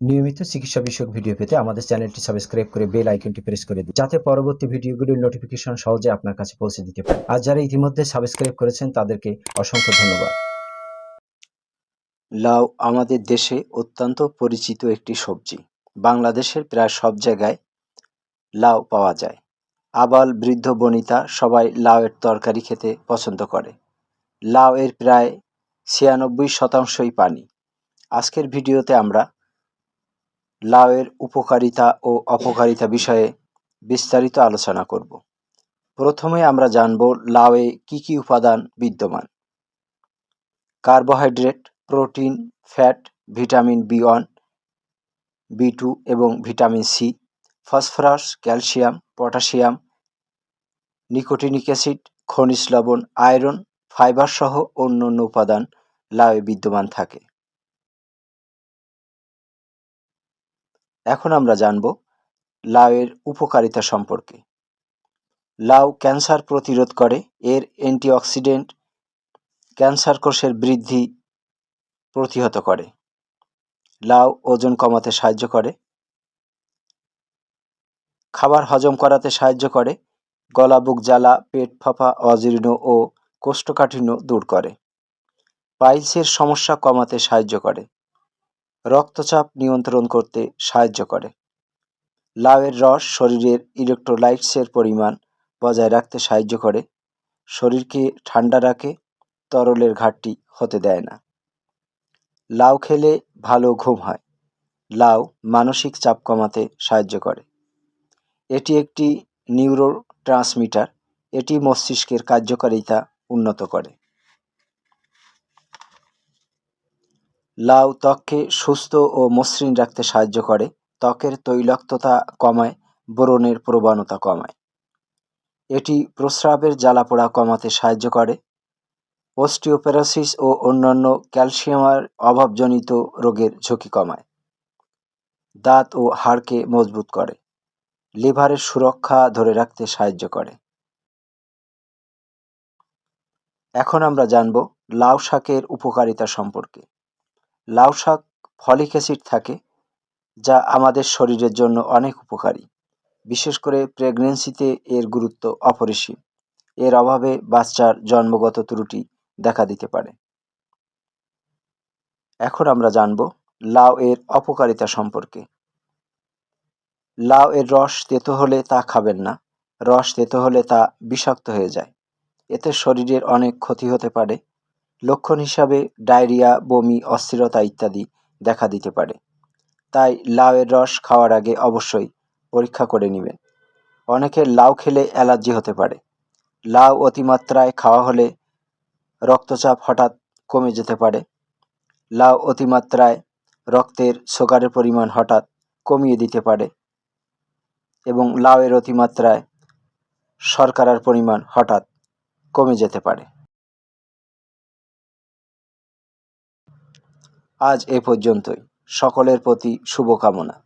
নিয়মিত চিকিৎসা বিষয়ক ভিডিও পেতে আমাদের চ্যানেলটি সাবস্ক্রাইব করে বেল আইকনটি প্রেস করে দিন, যাতে পরবর্তী ভিডিওগুলির নোটিফিকেশন সহজে আপনার কাছে পৌঁছে দিতে পারে। আর যারা ইতিমধ্যে সাবস্ক্রাইব করেছেন, তাদেরকে অসংখ্য ধন্যবাদ। লাউ আমাদের দেশে অত্যন্ত পরিচিত একটি সবজি। বাংলাদেশের প্রায় সব জায়গায় লাউ পাওয়া যায়। আবাল বৃদ্ধ বনিতা সবাই লাউয়ের তরকারি খেতে পছন্দ করে। লাউ এর প্রায় ছিয়ানব্বই শতাংশই পানি। আজকের ভিডিওতে আমরা লাউয়ের উপকারিতা ও অপকারিতা বিষয়ে বিস্তারিত আলোচনা করব। প্রথমে আমরা জানব লাউয়ে কি কি উপাদান বিদ্যমান। Carbohydrate, protein, fat, vitamin B one, B two এবং vitamin C, phosphorus, calcium, potassium, nicotinic acid, খনিজ লবণ, আয়রন, ফাইবার সহ অন্য অন্য উপাদান লাউয়ে বিদ্যমান থাকে। এখন আমরা জানব লাউয়ের উপকারিতা সম্পর্কে। লাউ ক্যান্সার প্রতিরোধ করে, এর অ্যান্টিঅক্সিডেন্ট ক্যান্সার কোষের বৃদ্ধি প্রতিহত করে। লাউ ওজন কমাতে সাহায্য করে, খাবার হজম করাতে সাহায্য করে, গলা, বুক জ্বালা, পেট ফাঁপা, অজীর্ণ ও কোষ্ঠকাঠিন্য দূর করে। পাইলসের সমস্যা কমাতে সাহায্য করে। রক্তচাপ নিয়ন্ত্রণ করতে সাহায্য করে। লাউয়ের রস শরীরের ইলেকট্রোলাইটসের পরিমাণ বজায় রাখতে সাহায্য করে। শরীরকে ঠান্ডা রাখে, তরলের ঘাটতি হতে দেয় না। লাউ খেলে ভালো ঘুম হয়। লাউ মানসিক চাপ কমাতে সাহায্য করে। এটি একটি নিউরো ট্রান্সমিটার এটি মস্তিষ্কের কার্যকারিতা উন্নত করে। লাউ ত্বককে সুস্থ ও মসৃণ রাখতে সাহায্য করে। ত্বকের তৈলাক্ততা কমায়, ব্রণের প্রবণতা কমায়। এটি প্রস্রাবের জ্বালাপোড়া কমাতে সাহায্য করে। অস্টিওপেরোসিস ও অন্যান্য ক্যালসিয়ামের অভাবজনিত রোগের ঝুঁকি কমায়। দাঁত ও হাড়কে মজবুত করে। লিভারের সুরক্ষা ধরে রাখতে সাহায্য করে। এখন আমরা জানব লাউ শাকের উপকারিতা সম্পর্কে। লাউ শাক ফলিক অ্যাসিড থাকে, যা আমাদের শরীরের জন্য অনেক উপকারী। বিশেষ করে প্রেগনেন্সিতে এর গুরুত্ব অপরিসীম। এর অভাবে বাচ্চার জন্মগত ত্রুটি দেখা দিতে পারে। এখন আমরা জানব লাউ এর অপকারিতা সম্পর্কে। লাউ এর রস তেতো হলে তা খাবেন না। রস তেতো হলে তা বিষাক্ত হয়ে যায়। এতে শরীরের অনেক ক্ষতি হতে পারে। লক্ষণ হিসাবে ডায়রিয়া, বমি, অস্থিরতা ইত্যাদি দেখা দিতে পারে। তাই লাউয়ের রস খাওয়ার আগে অবশ্যই পরীক্ষা করে নেবেন। অনেকের লাউ খেলে অ্যালার্জি হতে পারে। লাউ অতিমাত্রায় খাওয়া হলে রক্তচাপ হঠাৎ কমে যেতে পারে। লাউ অতিমাত্রায় রক্তের সুগারের পরিমাণ হঠাৎ কমিয়ে দিতে পারে এবং লাউয়ের অতিমাত্রায় শর্করার পরিমাণ হঠাৎ কমে যেতে পারে। আজ এ পর্যন্তই। সকলের প্রতি শুভকামনা।